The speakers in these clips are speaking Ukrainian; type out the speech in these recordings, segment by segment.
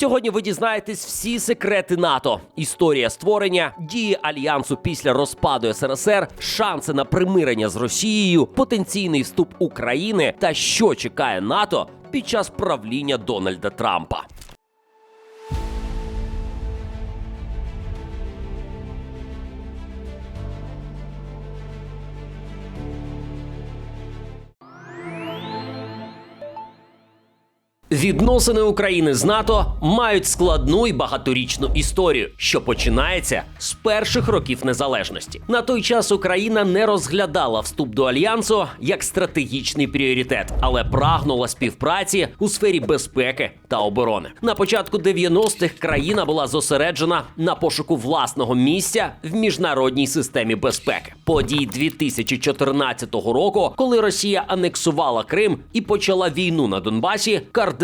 Сьогодні ви дізнаєтесь всі секрети НАТО, історія створення, дії альянсу після розпаду СРСР, шанси на примирення з Росією, потенційний вступ України та що чекає НАТО під час правління Дональда Трампа. Відносини України з НАТО мають складну і багаторічну історію, що починається з перших років незалежності. На той час Україна не розглядала вступ до альянсу як стратегічний пріоритет, але прагнула співпраці у сфері безпеки та оборони. На початку 90-х країна була зосереджена на пошуку власного місця в міжнародній системі безпеки. Події 2014 року, коли Росія анексувала Крим і почала війну на Донбасі, кардинально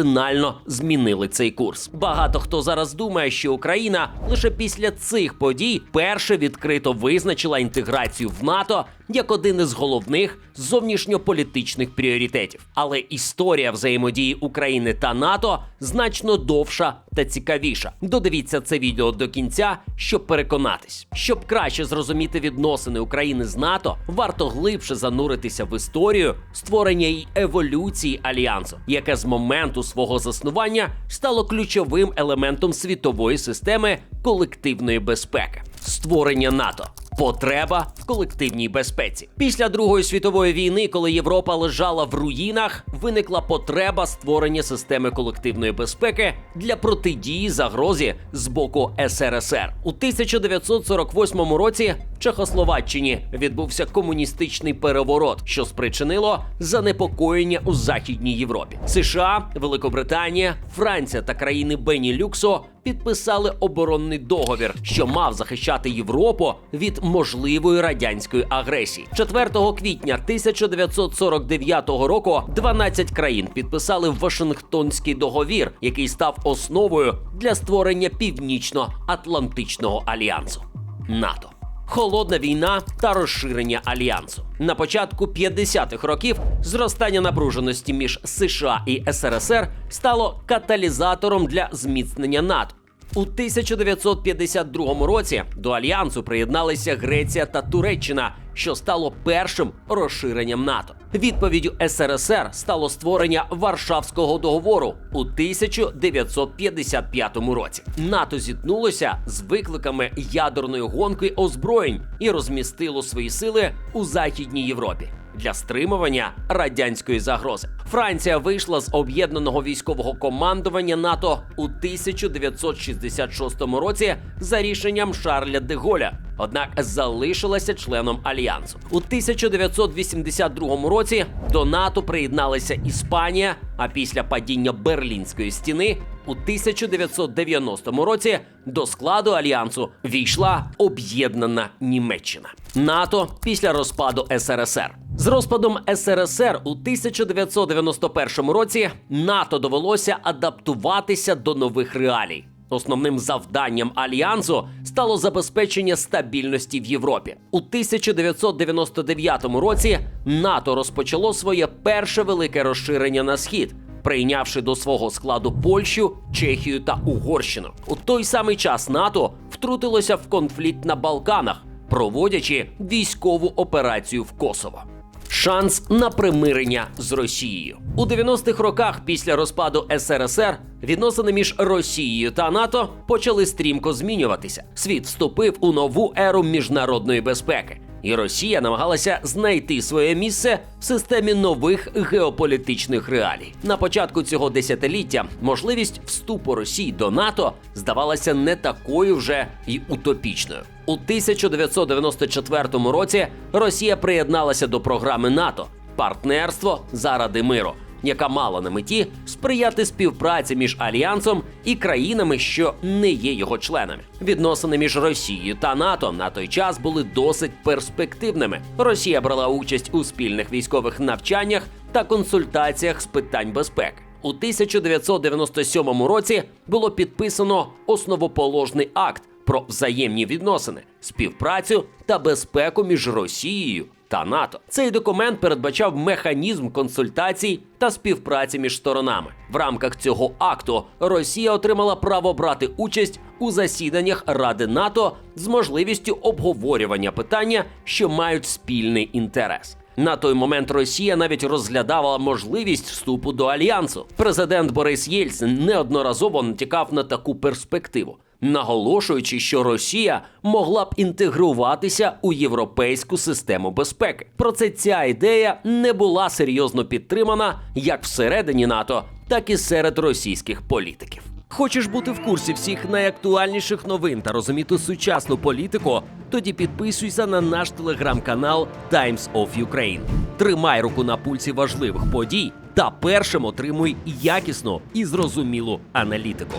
змінили цей курс. Багато хто зараз думає, що Україна лише після цих подій перше відкрито визначила інтеграцію в НАТО як один із головних зовнішньополітичних пріоритетів. Але історія взаємодії України та НАТО значно довша та цікавіша. Додивіться це відео до кінця, щоб переконатись. Щоб краще зрозуміти відносини України з НАТО, варто глибше зануритися в історію створення і еволюції альянсу, яке з моменту свого заснування стало ключовим елементом світової системи колективної безпеки створення НАТО. Потреба в колективній безпеці після Другої світової війни, коли Європа лежала в руїнах, виникла потреба створення системи колективної безпеки для протидії загрозі з боку СРСР. У 1948 році в Чехословаччині відбувся комуністичний переворот, що спричинило занепокоєння у Західній Європі. США, Великобританія, Франція та країни Бенілюксу підписали оборонний договір, що мав захищати Європу від можливої радянської агресії. 4 квітня 1949 року 12 країн підписали Вашингтонський договір, який став основою для створення Північно-Атлантичного альянсу НАТО. Холодна війна та розширення альянсу на початку 50-х років зростання напруженості між США і СРСР стало каталізатором для зміцнення НАТО. У 1952 році до альянсу приєдналися Греція та Туреччина, що стало першим розширенням НАТО. Відповіддю СРСР стало створення Варшавського договору у 1955 році. НАТО зіткнулося з викликами ядерної гонки озброєнь і розмістило свої сили у Західній Європі для стримування радянської загрози. Франція вийшла з об'єднаного військового командування НАТО у 1966 році за рішенням Шарля де Голля. Однак залишилася членом альянсу у 1982 році. До НАТО приєдналися Іспанія. А після падіння Берлінської стіни у 1990 році до складу альянсу війшла об'єднана Німеччина. НАТО після розпаду СРСР. З розпадом СРСР у 1991 році НАТО довелося адаптуватися до нових реалій. Основним завданням альянсу стало забезпечення стабільності в Європі. У 1999 році НАТО розпочало своє перше велике розширення на схід, прийнявши до свого складу Польщу, Чехію та Угорщину. У той самий час НАТО втрутилося в конфлікт на Балканах, проводячи військову операцію в Косово. Шанс на примирення з Росією у 90-х роках після розпаду СРСР відносини між Росією та НАТО почали стрімко змінюватися. Світ вступив у нову еру міжнародної безпеки, і Росія намагалася знайти своє місце в системі нових геополітичних реалій. На початку цього десятиліття можливість вступу Росії до НАТО здавалася не такою вже й утопічною. У 1994 році Росія приєдналася до програми НАТО Партнерство заради миру, яка мала на меті сприяти співпраці між альянсом і країнами, що не є його членами. Відносини між Росією та НАТО на той час були досить перспективними. Росія брала участь у спільних військових навчаннях та консультаціях з питань безпеки. У 1997 році було підписано основоположний акт про взаємні відносини, співпрацю та безпеку між Росією та НАТО. Цей документ передбачав механізм консультацій та співпраці між сторонами. В рамках цього акту Росія отримала право брати участь у засіданнях Ради НАТО з можливістю обговорювання питання, що мають спільний інтерес. На той момент Росія навіть розглядала можливість вступу до альянсу. Президент Борис Єльцин неодноразово натякав на таку перспективу, наголошуючи, що Росія могла б інтегруватися у європейську систему безпеки. Проте ця ідея не була серйозно підтримана як всередині НАТО, так і серед російських політиків. Хочеш бути в курсі всіх найактуальніших новин та розуміти сучасну політику? Тоді підписуйся на наш телеграм-канал Times of Ukraine. Тримай руку на пульсі важливих подій та першим отримуй якісну і зрозумілу аналітику.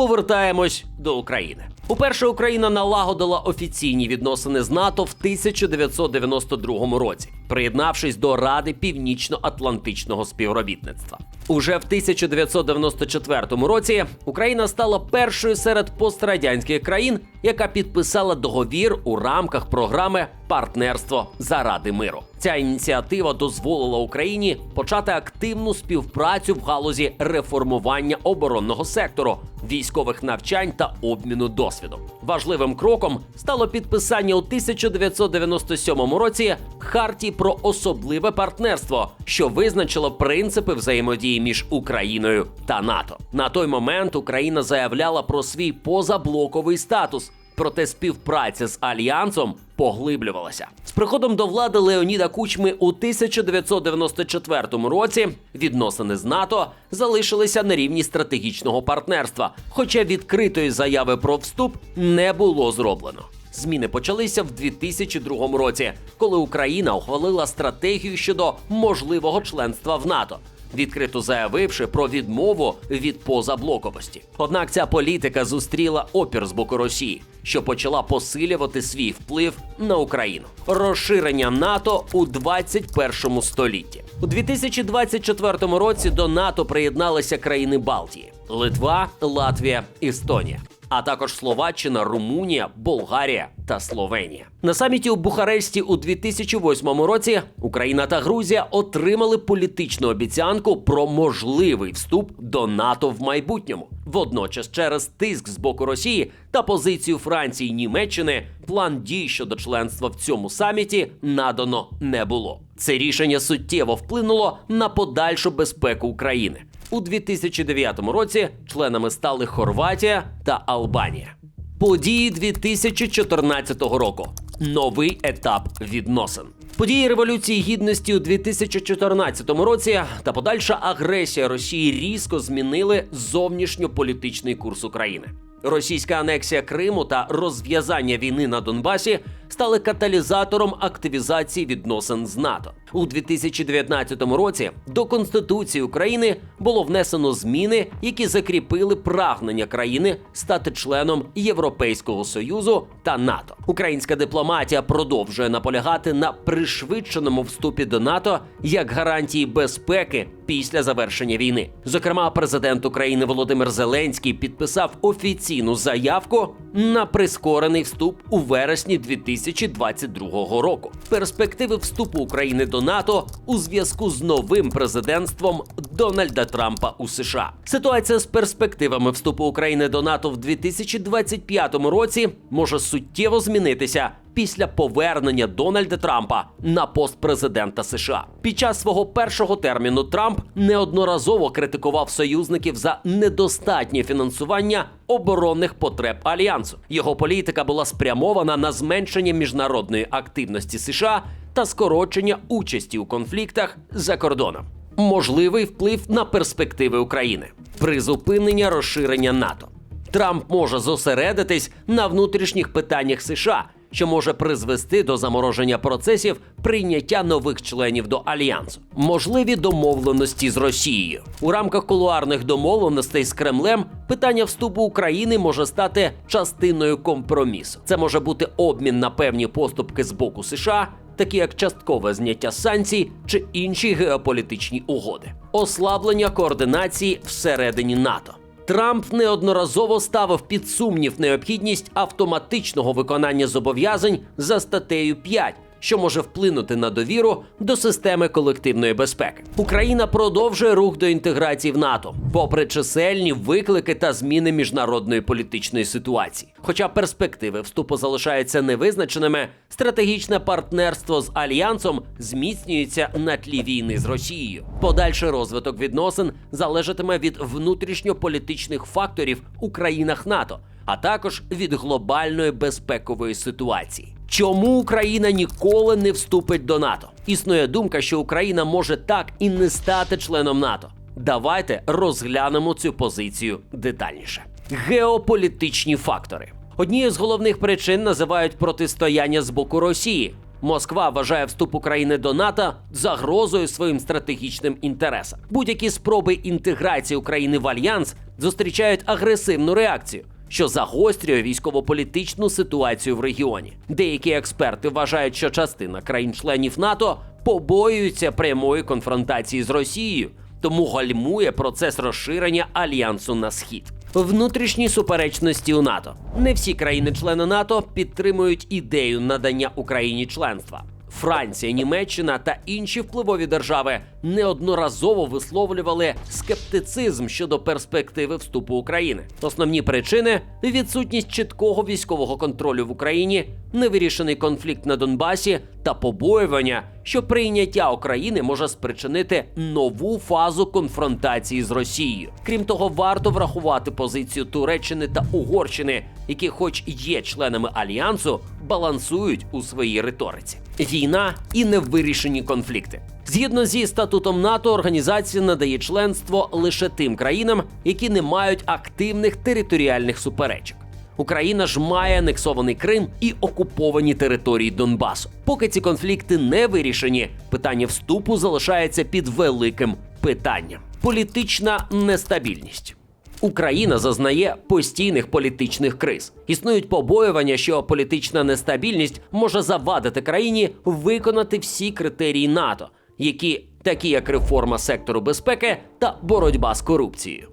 Повертаємось до України. Уперше Україна налагодила офіційні відносини з НАТО в 1992 році, приєднавшись до Ради Північно-Атлантичного співробітництва. Уже в 1994 році Україна стала першою серед пострадянських країн, яка підписала договір у рамках програми Партнерство заради миру. Ця ініціатива дозволила Україні почати активну співпрацю в галузі реформування оборонного сектору, військових навчань та обміну досвідом. Важливим кроком стало підписання у 1997 році хартії про особливе партнерство, що визначило принципи взаємодії між Україною та НАТО. На той момент Україна заявляла про свій позаблоковий статус. Проте співпраця з альянсом поглиблювалася з приходом до влади Леоніда Кучми у 1994 році. Відносини з НАТО залишилися на рівні стратегічного партнерства, хоча відкритої заяви про вступ не було зроблено. Зміни почалися в 2002 році, коли Україна ухвалила стратегію щодо можливого членства в НАТО відкрито заявивши про відмову від позаблоковості. Однак ця політика зустріла опір з боку Росії, що почала посилювати свій вплив на Україну. Розширення НАТО у 21 столітті. У 2024 році до НАТО приєдналися країни Балтії: Литва, Латвія, Естонія. А також Словаччина, Румунія, Болгарія та Словенія. На саміті у Бухаресті у 2008 році Україна та Грузія отримали політичну обіцянку про можливий вступ до НАТО в майбутньому. Водночас, через тиск з боку Росії та позицію Франції і Німеччини, план дій щодо членства в цьому саміті надано не було. Це рішення суттєво вплинуло на подальшу безпеку України. У 2009 році членами стали Хорватія та Албанія. Події 2014 року. Новий етап відносин. Події Революції Гідності у 2014 році та подальша агресія Росії різко змінили зовнішньополітичний курс України. Російська анексія Криму та розв'язання війни на Донбасі стали каталізатором активізації відносин з НАТО. У 2019 році до Конституції України було внесено зміни, які закріпили прагнення країни стати членом Європейського союзу та НАТО. Українська дипломатія продовжує наполягати на пришвидшеному вступі до НАТО як гарантії безпеки після завершення війни. Зокрема, президент України Володимир Зеленський підписав офіційну заявку на прискорений вступ у вересні 2022 року. Перспективи вступу України до НАТО у зв'язку з новим президентством Дональда Трампа у США. Ситуація з перспективами вступу України до НАТО в 2025 році може суттєво змінитися. Після повернення Дональда Трампа на пост президента США під час свого першого терміну Трамп неодноразово критикував союзників за недостатнє фінансування оборонних потреб альянсу. Його політика була спрямована на зменшення міжнародної активності США та скорочення участі у конфліктах за кордоном. Можливий вплив на перспективи України, призупинення розширення НАТО. Трамп може зосередитись на внутрішніх питаннях США, що може призвести до замороження процесів прийняття нових членів до альянсу. Можливі домовленості з Росією у рамках кулуарних домовленостей з Кремлем. Питання вступу України може стати частиною компромісу. Це може бути обмін на певні поступки з боку США. Такі як часткове зняття санкцій чи інші геополітичні угоди, ослаблення координації всередині НАТО. Трамп неодноразово ставив під сумнів необхідність автоматичного виконання зобов'язань за статтею 5, що може вплинути на довіру до системи колективної безпеки. Україна продовжує рух до інтеграції в НАТО, попри чисельні виклики та зміни міжнародної політичної ситуації. Хоча перспективи вступу залишаються невизначеними, стратегічне партнерство з альянсом зміцнюється на тлі війни з Росією. Подальший розвиток відносин залежатиме від внутрішньополітичних факторів у країнах НАТО, а також від глобальної безпекової ситуації. Чому Україна ніколи не вступить до НАТО? Існує думка, що Україна може так і не стати членом НАТО. Давайте розглянемо цю позицію детальніше. Геополітичні фактори. Однією з головних причин називають протистояння з боку Росії. Москва вважає вступ України до НАТО загрозою своїм стратегічним інтересам. Будь-які спроби інтеграції України в альянс зустрічають агресивну реакцію, що загострює військово-політичну ситуацію в регіоні. Деякі експерти вважають, що частина країн-членів НАТО побоюються прямої конфронтації з Росією, тому гальмує процес розширення альянсу на схід. Внутрішні суперечності у НАТО. Не всі країни-члени НАТО підтримують ідею надання Україні членства. Франція, Німеччина та інші впливові держави неодноразово висловлювали скептицизм щодо перспективи вступу України. Основні причини відсутність чіткого військового контролю в Україні, невирішений конфлікт на Донбасі та побоювання, що прийняття України може спричинити нову фазу конфронтації з Росією. Крім того, варто врахувати позицію Туреччини та Угорщини, які, хоч є членами альянсу, балансують у своїй риториці. Війна і невирішені конфлікти. Згідно зі статутом НАТО, організація надає членство лише тим країнам, які не мають активних територіальних суперечок. Україна ж має анексований Крим і окуповані території Донбасу. Поки ці конфлікти не вирішені, питання вступу залишається під великим питанням: політична нестабільність. Україна зазнає постійних політичних криз. Існують побоювання, що політична нестабільність може завадити країні виконати всі критерії НАТО, які такі як реформа сектору безпеки та боротьба з корупцією.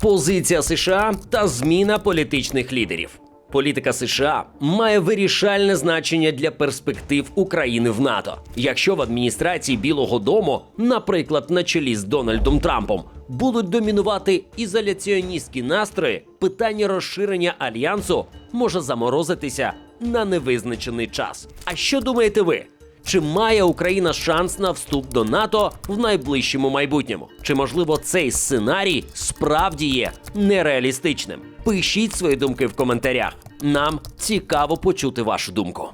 Позиція США та зміна політичних лідерів. Політика США має вирішальне значення для перспектив України в НАТО. Якщо в адміністрації Білого Дому, наприклад, на чолі з Дональдом Трампом, будуть домінувати ізоляціоністські настрої, питання розширення альянсу може заморозитися на невизначений час. А що думаєте ви? Чи має Україна шанс на вступ до НАТО в найближчому майбутньому? Чи можливо цей сценарій справді є нереалістичним? Пишіть свої думки в коментарях. Нам цікаво почути вашу думку.